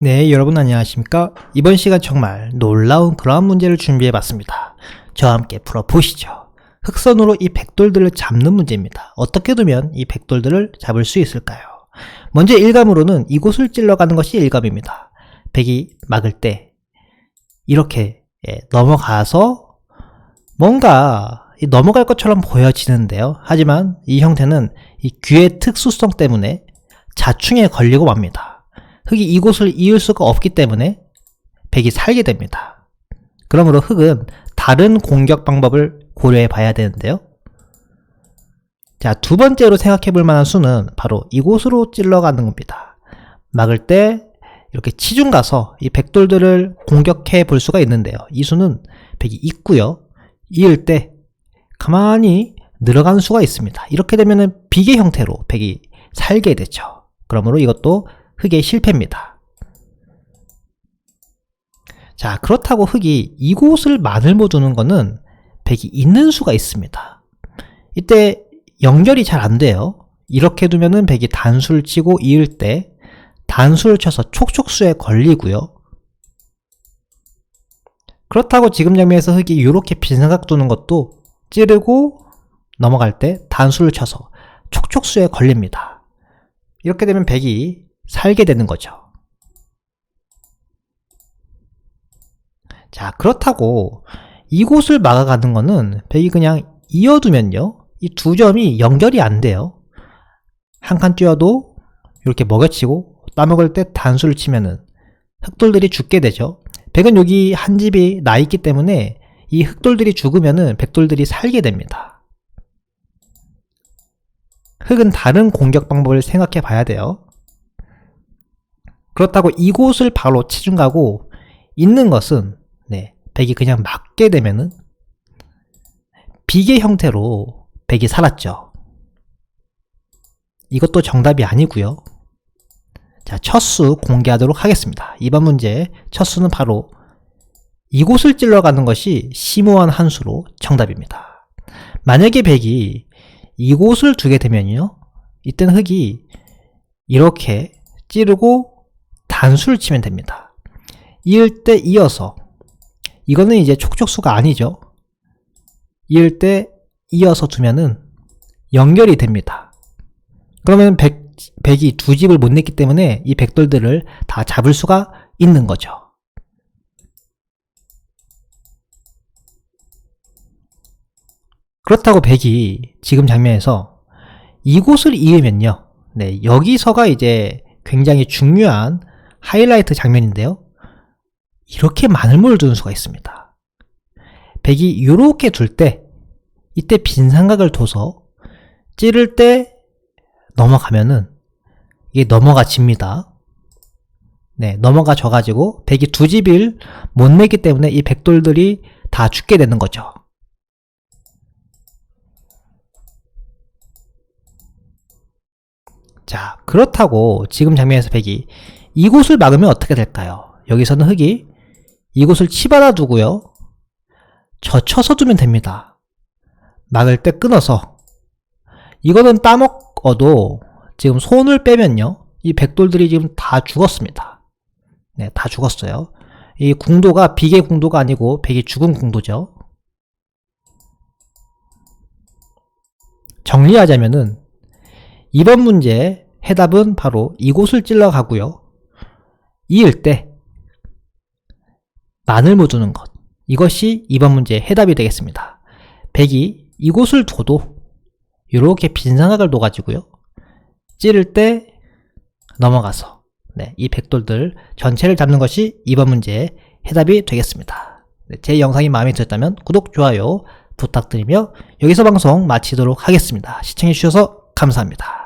네, 여러분 안녕하십니까? 이번 시간 정말 놀라운 그러한 문제를 준비해 봤습니다. 저와 함께 풀어보시죠. 흑선으로 이 백돌들을 잡는 문제입니다. 어떻게 두면 이 백돌들을 잡을 수 있을까요? 먼저 일감으로는 이곳을 찔러가는 것이 일감입니다. 백이 막을 때 이렇게 예, 넘어가서 뭔가 이 넘어갈 것처럼 보여지는데요. 하지만 이 형태는 이 귀의 특수성 때문에 자충에 걸리고 맙니다. 흙이 이곳을 이을 수가 없기 때문에 백이 살게 됩니다. 그러므로 흙은 다른 공격 방법을 고려해 봐야 되는데요. 자, 두 번째로 생각해 볼 만한 수는 바로 이곳으로 찔러가는 겁니다. 막을 때 이렇게 치중 가서 이 백돌들을 공격해 볼 수가 있는데요. 이 수는 백이 있고요. 이을 때 가만히 늘어가는 수가 있습니다. 이렇게 되면 은 비계 형태로 백이 살게 되죠. 그러므로 이것도 흙의 실패입니다. 자, 그렇다고 흙이 이곳을 마늘모 두는 거는 백이 있는 수가 있습니다. 이때 연결이 잘 안 돼요. 이렇게 두면은 백이 단수를 치고 이을 때 단수를 쳐서 촉촉수에 걸리고요. 그렇다고 지금 장면에서 흙이 이렇게 빈사각 두는 것도 찌르고 넘어갈 때 단수를 쳐서 촉촉수에 걸립니다. 이렇게 되면 백이 살게 되는 거죠. 자, 그렇다고 이곳을 막아가는 거는 백이 그냥 이어두면요. 이 두 점이 연결이 안 돼요. 한 칸 뛰어도 이렇게 먹여치고 따먹을 때 단수를 치면은 흑돌들이 죽게 되죠. 백은 여기 한 집이 나 있기 때문에 이 흑돌들이 죽으면은 백돌들이 살게 됩니다. 흑은 다른 공격 방법을 생각해 봐야 돼요. 그렇다고 이곳을 바로 치중 가고 있는 것은 네, 백이 그냥 맞게 되면은 비계 형태로 백이 살았죠. 이것도 정답이 아니고요. 자, 첫 수 공개하도록 하겠습니다. 이번 문제 첫 수는 바로 이곳을 찔러가는 것이 심오한 한 수로 정답입니다. 만약에 백이 이곳을 두게 되면요. 이때는 흙이 이렇게 찌르고 단수를 치면 됩니다. 이을 때 이어서 이거는 이제 촉촉수가 아니죠. 이을 때 이어서 두면은 연결이 됩니다. 그러면 백, 백이 두 집을 못 냈기 때문에 이 백돌들을 다 잡을 수가 있는 거죠. 그렇다고 백이 지금 장면에서 이곳을 이으면요. 네, 여기서가 이제 굉장히 중요한 하이라이트 장면인데요. 이렇게 마늘모를 두는 수가 있습니다. 백이 이렇게 둘때 이때 빈 삼각을 둬서 찌를 때 넘어가면은 이게 넘어가 집니다. 네, 넘어가 져가지고 백이 두 집을 못 내기 때문에 이 백돌들이 다 죽게 되는 거죠. 자, 그렇다고 지금 장면에서 백이 이곳을 막으면 어떻게 될까요? 여기서는 흙이 이곳을 치받아 두고요. 젖혀서 두면 됩니다. 막을 때 끊어서 이거는 따먹어도 지금 손을 빼면요. 이 백돌들이 지금 다 죽었습니다. 네, 다 죽었어요. 이 궁도가 비계 궁도가 아니고 백이 죽은 궁도죠. 정리하자면은 이번 문제 해답은 바로 이곳을 찔러 가고요. 이을 때 마늘 묻는 것. 이것이 이번 문제의 해답이 되겠습니다. 백이 이곳을 둬도 이렇게 빈상각을 둬가지고요. 찌를 때 넘어가서 네, 이 백돌들 전체를 잡는 것이 이번 문제의 해답이 되겠습니다. 네, 제 영상이 마음에 드셨다면 구독, 좋아요 부탁드리며 여기서 방송 마치도록 하겠습니다. 시청해주셔서 감사합니다.